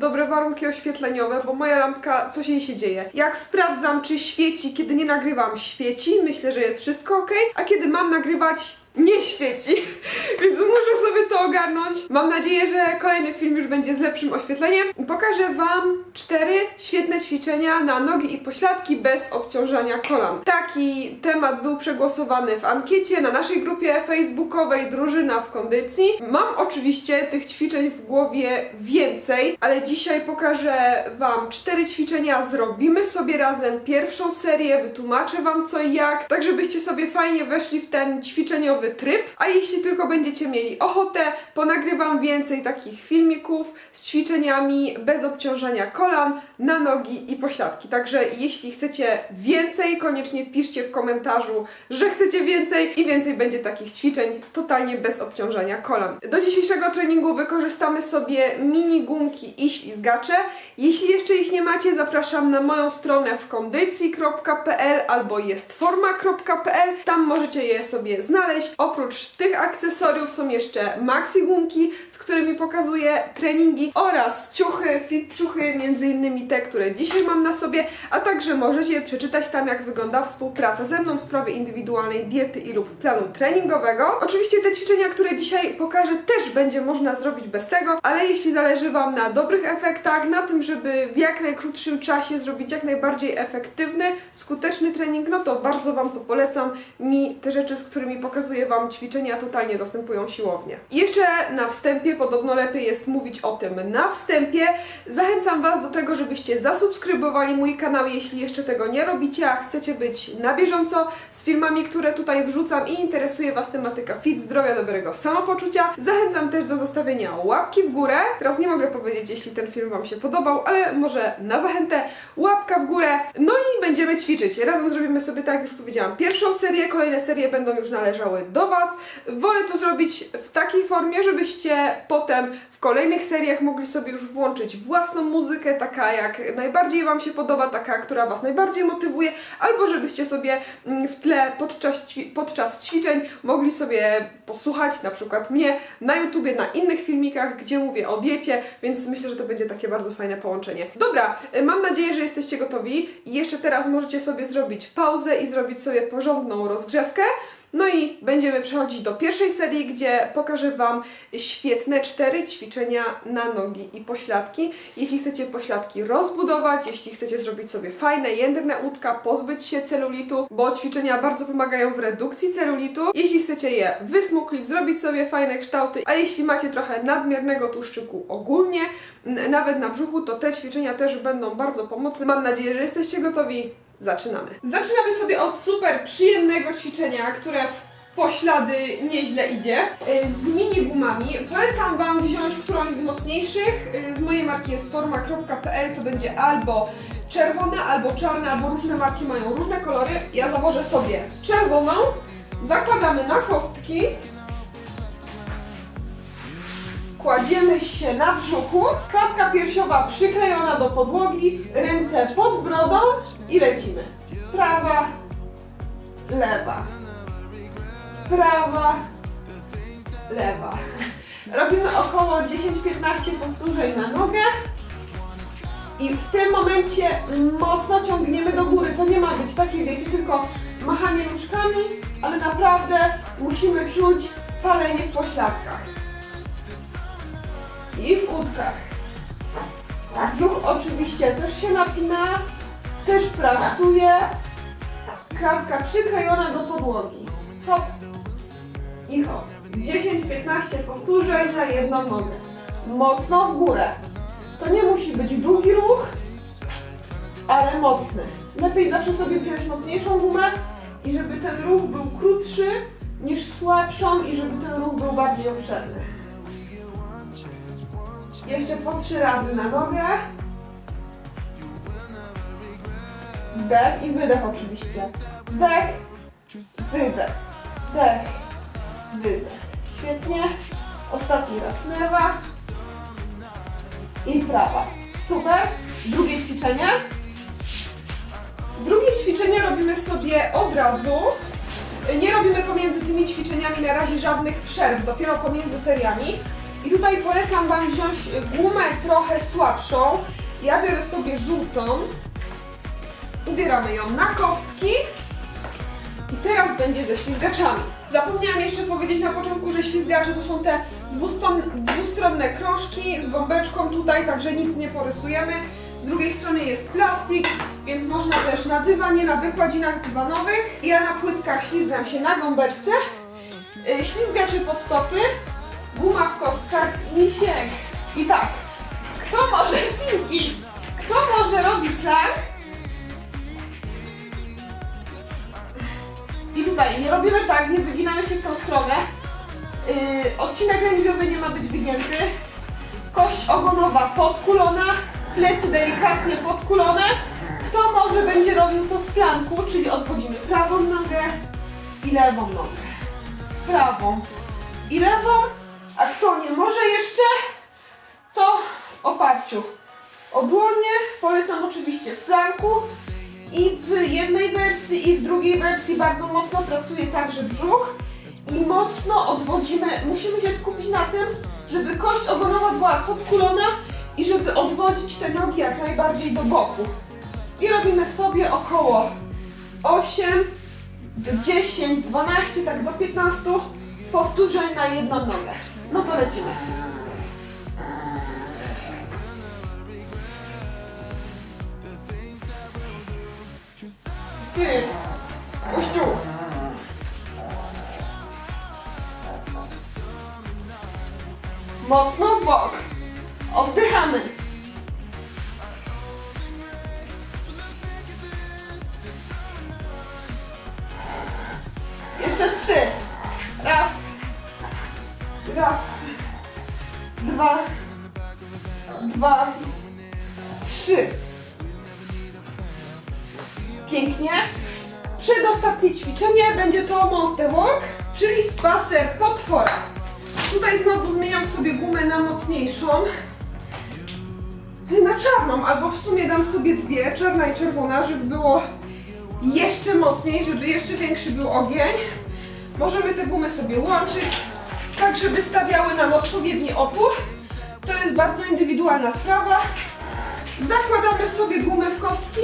dobre warunki oświetleniowe, bo moja lampka, coś jej się dzieje. Jak sprawdzam, czy świeci, kiedy nie nagrywam, świeci. Myślę, że jest wszystko ok. A kiedy mam nagrywać, nie świeci, więc muszę sobie to ogarnąć. Mam nadzieję, że kolejny film już będzie z lepszym oświetleniem. Pokażę Wam cztery świetne ćwiczenia na nogi i pośladki bez obciążania kolan. Taki temat był przegłosowany w ankiecie na naszej grupie facebookowej Drużyna w Kondycji. Mam oczywiście tych ćwiczeń w głowie więcej, ale dzisiaj pokażę Wam cztery ćwiczenia. Zrobimy sobie razem pierwszą serię, wytłumaczę Wam co i jak, tak żebyście sobie fajnie weszli w ten ćwiczeniowy tryb. A jeśli tylko będziecie mieli ochotę, ponagrywam więcej takich filmików z ćwiczeniami bez obciążania kolan na nogi i pośladki. Także jeśli chcecie więcej, koniecznie piszcie w komentarzu, że chcecie więcej i więcej będzie takich ćwiczeń totalnie bez obciążania kolan. Do dzisiejszego treningu wykorzystamy sobie mini gumki i ślizgacze. Jeśli jeszcze ich nie macie, zapraszam na moją stronę w kondycji.pl albo jestforma.pl. Tam możecie je sobie znaleźć. Oprócz tych akcesoriów są jeszcze maxi gumki, z którymi pokazuję treningi oraz ciuchy, fit ciuchy, między innymi te, które dzisiaj mam na sobie, a także możecie przeczytać tam jak wygląda współpraca ze mną w sprawie indywidualnej diety i lub planu treningowego. Oczywiście te ćwiczenia, które dzisiaj pokażę też będzie można zrobić bez tego, ale jeśli zależy Wam na dobrych efektach, na tym, żeby w jak najkrótszym czasie zrobić jak najbardziej efektywny, skuteczny trening, no to bardzo Wam to polecam. Mi te rzeczy, z którymi pokazuję Wam ćwiczenia, totalnie zastępują siłownię. I jeszcze na wstępie, podobno lepiej jest mówić o tym na wstępie, zachęcam Was do tego, żebyście zasubskrybowali mój kanał, jeśli jeszcze tego nie robicie, a chcecie być na bieżąco z filmami, które tutaj wrzucam i interesuje Was tematyka fit, zdrowia, dobrego samopoczucia. Zachęcam też do zostawienia łapki w górę. Teraz nie mogę powiedzieć, jeśli ten film Wam się podobał, ale może na zachętę łapka w górę. No i będziemy ćwiczyć. Razem zrobimy sobie, tak jak już powiedziałam, pierwszą serię, kolejne serie będą już należały do Was. Wolę to zrobić w takiej formie, żebyście potem w kolejnych seriach mogli sobie już włączyć własną muzykę, taka jak najbardziej Wam się podoba, taka, która Was najbardziej motywuje, albo żebyście sobie mm, w tle podczas, podczas ćwiczeń mogli sobie posłuchać na przykład mnie na YouTubie, na innych filmikach, gdzie mówię o diecie, więc myślę, że to będzie takie bardzo fajne połączenie. Dobra, y, mam nadzieję, że jesteście gotowi jeszcze teraz możecie sobie zrobić pauzę i zrobić sobie porządną rozgrzewkę. No i będziemy przechodzić do pierwszej serii, gdzie pokażę Wam świetne cztery ćwiczenia na nogi i pośladki. Jeśli chcecie pośladki rozbudować, jeśli chcecie zrobić sobie fajne, jędrne łódka, pozbyć się celulitu, bo ćwiczenia bardzo pomagają w redukcji celulitu. Jeśli chcecie je wysmuklić, zrobić sobie fajne kształty, a jeśli macie trochę nadmiernego tłuszczyku ogólnie, nawet na brzuchu, to te ćwiczenia też będą bardzo pomocne. Mam nadzieję, że jesteście gotowi. Zaczynamy. Zaczynamy sobie od super przyjemnego ćwiczenia, które w poślady nieźle idzie. Y, Z mini gumami. Polecam Wam wziąć którąś z mocniejszych. Y, Z mojej marki jest forma.pl. To będzie albo czerwona, albo czarna, bo różne marki mają różne kolory. Ja założę sobie czerwoną. Zakładamy na kostki. Kładziemy się na brzuchu, klatka piersiowa przyklejona do podłogi, ręce pod brodą i lecimy. Prawa, lewa, prawa, lewa. Robimy około 10-15 powtórzeń na nogę. I w tym momencie mocno ciągniemy do góry. To nie ma być takie, wiecie, tylko machanie nóżkami, ale naprawdę musimy czuć palenie w pośladkach i w udkach. Brzuch oczywiście też się napina, też pracuje. Kratka przyklejona do podłogi. Hop i hop. 10-15 powtórzeń na jedną nogę. Mocno w górę. To nie musi być długi ruch, ale mocny. Lepiej zawsze sobie wziąć mocniejszą gumę i żeby ten ruch był krótszy niż słabszą i żeby ten ruch był bardziej obszerny. Jeszcze po trzy razy na nogę. Wdech i wydech oczywiście. Wdech, wydech, wdech, wydech. Świetnie. Ostatni raz lewa i prawa. Super. Drugie ćwiczenie. Drugie ćwiczenie robimy sobie od razu. Nie robimy pomiędzy tymi ćwiczeniami na razie żadnych przerw, dopiero pomiędzy seriami. I tutaj polecam Wam wziąć gumę trochę słabszą. Ja biorę sobie żółtą. Ubieramy ją na kostki. I teraz będzie ze ślizgaczami. Zapomniałam jeszcze powiedzieć na początku, że ślizgacze to są te dwustron, dwustronne krążki z gąbeczką tutaj, także nic nie porysujemy. Z drugiej strony jest plastik, więc można też na dywanie, na wykładzinach dywanowych. Ja na płytkach ślizgam się na gąbeczce. Yy, ślizgacze pod stopy, guma w kostkach, misiek. I tak, kto może pinki? Kto może robi plank? I tutaj nie robimy tak, nie wyginamy się w tą stronę. Yy, odcinek lędźwiowy nie ma być wygięty. Kość ogonowa podkulona, plecy delikatnie podkulone. Kto może będzie robił to w planku, czyli odchodzimy prawą nogę i lewą nogę. Prawą i lewą, a kto nie może jeszcze, to w oparciu o dłonie. Polecam oczywiście w planku. I w jednej wersji, i w drugiej wersji bardzo mocno pracuje także brzuch. I mocno odwodzimy, musimy się skupić na tym, żeby kość ogonowa była podkulona i żeby odwodzić te nogi jak najbardziej do boku. I robimy sobie około 8, do 10, 12, tak do 15 powtórzeń na jedną nogę. No to lecimy. Ty, gościu. Mocno w bok. Oddychamy. Będzie to Monster Walk, czyli spacer potwora. Tutaj znowu zmieniam sobie gumę na mocniejszą. Na czarną, albo w sumie dam sobie dwie, czarna i czerwona, żeby było jeszcze mocniej, żeby jeszcze większy był ogień. Możemy te gumy sobie łączyć, tak żeby stawiały nam odpowiedni opór. To jest bardzo indywidualna sprawa. Zakładamy sobie gumę w kostki.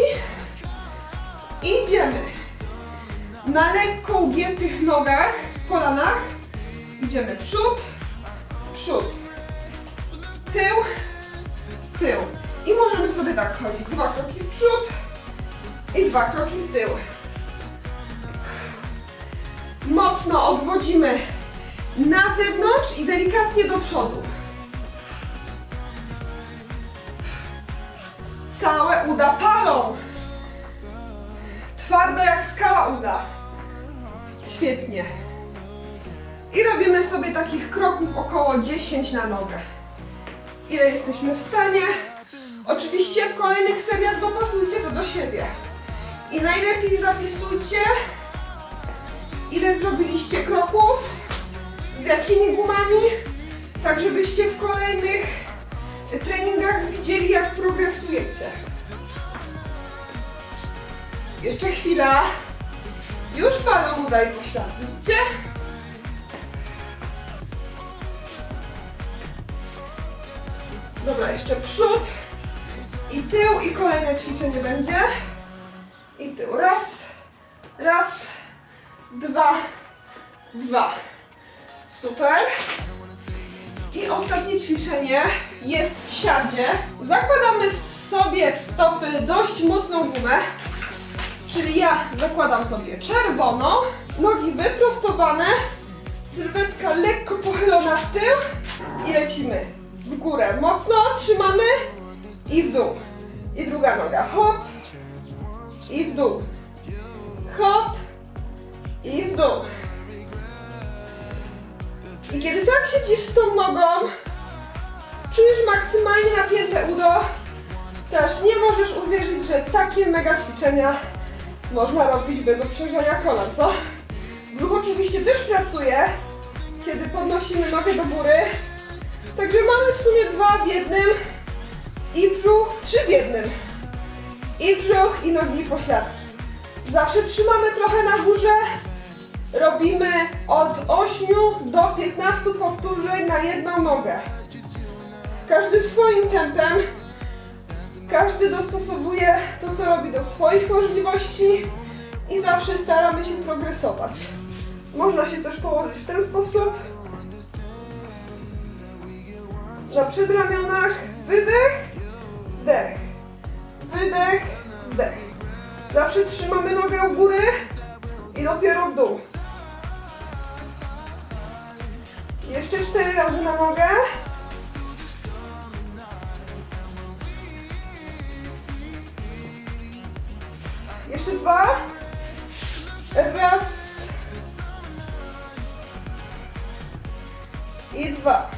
Na lekko ugiętych nogach, kolanach. Idziemy przód, przód, tył, tył. I możemy sobie tak chodzić. Dwa kroki w przód i dwa kroki w tył. Mocno odwodzimy na zewnątrz i delikatnie do przodu. Całe uda palą. Twardo jak skała uda. Świetnie. I robimy sobie takich kroków około 10 na nogę. Ile jesteśmy w stanie? Oczywiście w kolejnych seriach dopasujcie to do siebie. I najlepiej zapisujcie, ile zrobiliście kroków, z jakimi gumami, tak żebyście w kolejnych treningach widzieli, jak progresujecie. Jeszcze chwila. Już panu udaje poślad, widzicie? Dobra, jeszcze przód i tył i kolejne ćwiczenie będzie. I tył. Raz, raz, dwa, dwa. Super. I ostatnie ćwiczenie jest w siadzie. Zakładamy w sobie w stopy dość mocną gumę. Czyli ja zakładam sobie czerwoną, nogi wyprostowane, sylwetka lekko pochylona w tył i lecimy w górę. Mocno trzymamy i w dół. I druga noga. Hop i w dół. Hop i w dół. I kiedy tak siedzisz z tą nogą, czujesz maksymalnie napięte udo, to aż nie możesz uwierzyć, że takie mega ćwiczenia można robić bez obciążenia kolan, co? Brzuch oczywiście też pracuje, kiedy podnosimy nogę do góry. Także mamy w sumie dwa w jednym i brzuch, trzy w jednym. I brzuch, i nogi, i pośladki. Zawsze trzymamy trochę na górze, robimy od 8 do 15 powtórzeń na jedną nogę. Każdy swoim tempem, każdy dostosowuje to, co robi do swoich możliwości i zawsze staramy się progresować. Można się też położyć w ten sposób. Na przedramionach wydech, wdech, wydech, wdech. Zawsze trzymamy nogę u góry i dopiero w dół. Jeszcze cztery razy na nogę. I dwa.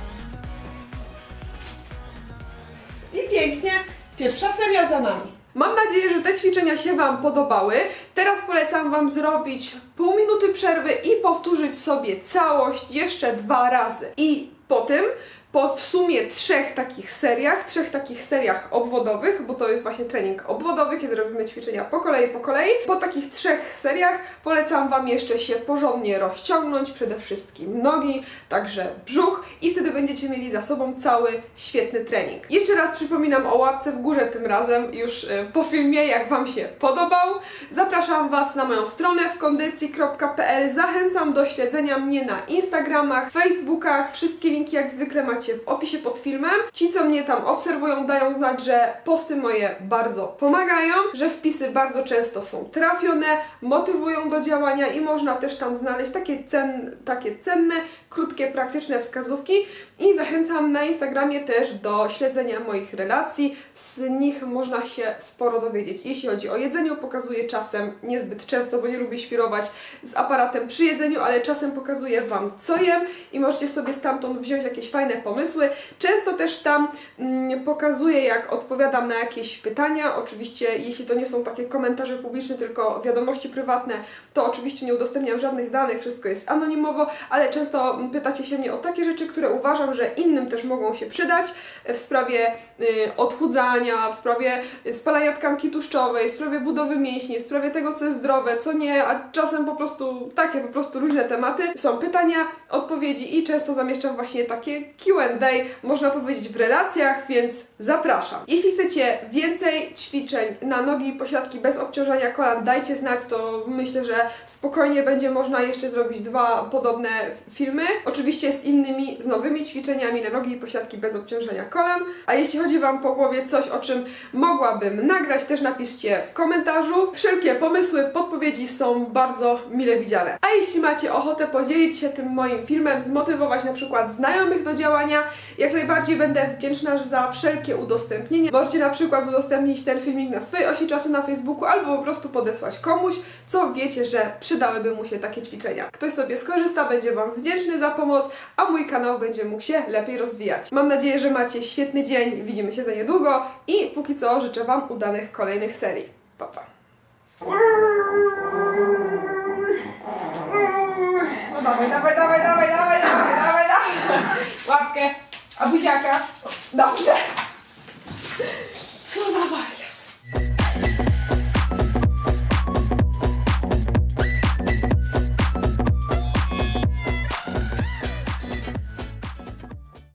I pięknie. Pierwsza seria za nami. Mam nadzieję, że te ćwiczenia się Wam podobały. Teraz polecam Wam zrobić pół minuty przerwy i powtórzyć sobie całość jeszcze dwa razy. I po tym, po w sumie trzech takich seriach, trzech takich seriach obwodowych, bo to jest właśnie trening obwodowy, kiedy robimy ćwiczenia po kolei, po kolei. Po takich trzech seriach polecam Wam jeszcze się porządnie rozciągnąć, przede wszystkim nogi, także brzuch i wtedy będziecie mieli za sobą cały świetny trening. Jeszcze raz przypominam o łapce w górze tym razem już e, po filmie, jak Wam się podobał. Zapraszam Was na moją stronę w kondycji.pl. Zachęcam do śledzenia mnie na Instagramach, Facebookach. Wszystkie linki jak zwykle macie w opisie pod filmem. Ci, co mnie tam obserwują, dają znać, że posty moje bardzo pomagają, że wpisy bardzo często są trafione, motywują do działania i można też tam znaleźć takie, cen, takie cenne, krótkie, praktyczne wskazówki. I zachęcam na Instagramie też do śledzenia moich relacji. Z nich można się sporo dowiedzieć. Jeśli chodzi o jedzeniu, pokazuję czasem, niezbyt często, bo nie lubię świrować z aparatem przy jedzeniu, ale czasem pokazuję Wam, co jem i możecie sobie stamtąd wziąć jakieś fajne pomysły. Często też tam mm, pokazuję, jak odpowiadam na jakieś pytania. Oczywiście, jeśli to nie są takie komentarze publiczne, tylko wiadomości prywatne, to oczywiście nie udostępniam żadnych danych, wszystko jest anonimowo, ale często pytacie się mnie o takie rzeczy, które uważam, że innym też mogą się przydać w sprawie y, odchudzania, w sprawie spalania tkanki tłuszczowej, w sprawie budowy mięśni, w sprawie tego, co jest zdrowe, co nie, a czasem po prostu takie po prostu różne tematy. Są pytania, odpowiedzi i często zamieszczam właśnie takie Q&A, można powiedzieć w relacjach, więc zapraszam. Jeśli chcecie więcej ćwiczeń na nogi i posiadki bez obciążania kolan, dajcie znać, to myślę, że spokojnie będzie można jeszcze zrobić dwa podobne filmy. Oczywiście z innymi, z nowymi ćwiczeniami na nogi i posiadki bez obciążenia kolan. A jeśli chodzi Wam po głowie coś, o czym mogłabym nagrać, też napiszcie w komentarzu. Wszelkie pomysły, podpowiedzi są bardzo mile widziane. A jeśli macie ochotę podzielić się tym moim filmem, zmotywować na przykład znajomych do działania, jak najbardziej będę wdzięczna za wszelkie udostępnienie. Możecie na przykład udostępnić ten filmik na swojej osi czasu na Facebooku albo po prostu podesłać komuś, co wiecie, że przydałyby mu się takie ćwiczenia. Ktoś sobie skorzysta, będzie Wam wdzięczny za pomoc, a mój kanał będzie mógł się lepiej rozwijać. Mam nadzieję, że macie świetny dzień, widzimy się za niedługo i póki co życzę Wam udanych kolejnych serii. Pa, pa. No dawaj, dawaj, dawaj, dawaj, dawaj. Łapkę. A buziaka. Dobrze. Co za.